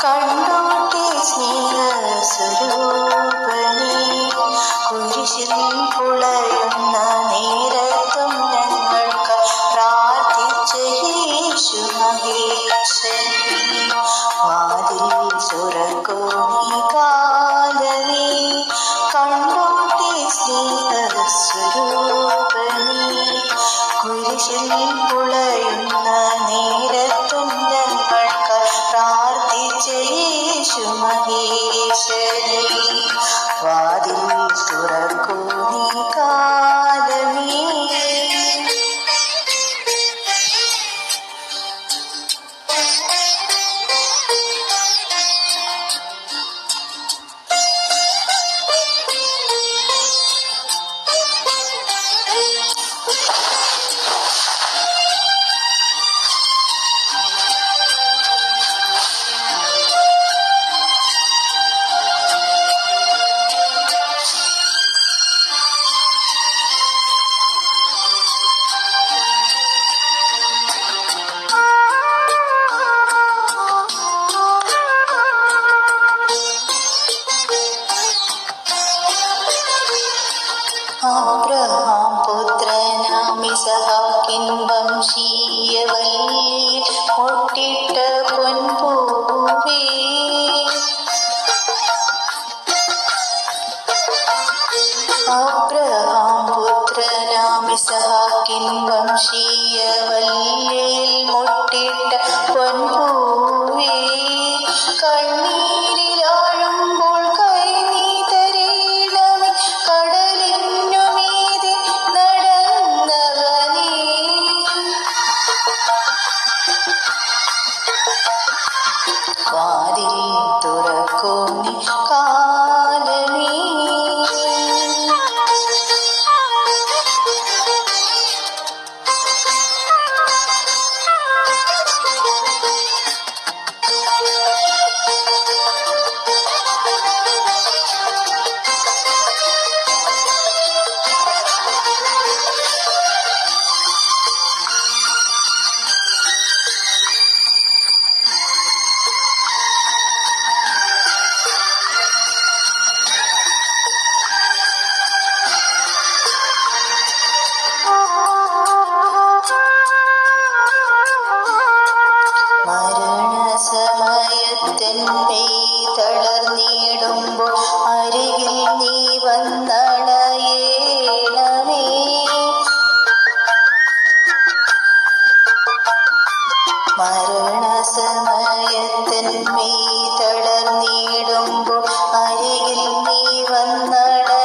കണ്ടോട്ടെ സ്നേഹസ്വരൂപനേ കുരിശിൽ പുളയുന്ന നേരത്തും ഞങ്ങൾക്ക് പ്രാർത്ഥിച്ച യേശു മഹേശൻ വാതിൽ തുറക്കൂ നീ കാലമേ കണ്ടോട്ടെ സ്നേഹസ്വരൂപനേ കുരിശിൽ പുളയുന്ന നേരത്തും மகேஷனே வாதில் துறக்கும் இன்பம் சீய வல்லீர் முட்டிட்ட பொன்பூவே அப்ரஹாம் புத்திரனாம் இசஹாக்கின்பம் சீய வல்லில் முட்டிட்ட பொன்பூவே கண்ணி മരണസമയത്തെന്നെ തളർന്നിടുമ്പോൾ അരികിൽ നീ വന്നടയേണമേ.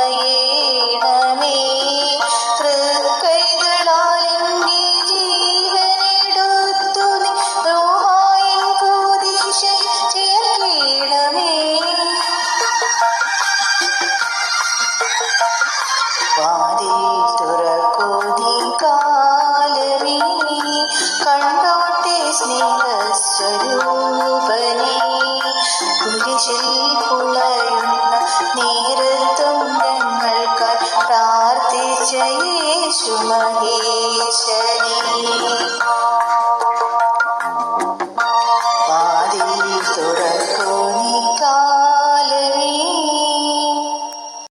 കാലമേ. കണ്ടോട്ടെ സ്നേഹസ്വരൂപനെ കുരിശിൽ പുളയുന്ന നേരത്തുണ്ടങ്ങൾക്കാൽ പ്രാർത്ഥിച്ച യേശു മഹേശ്വരീ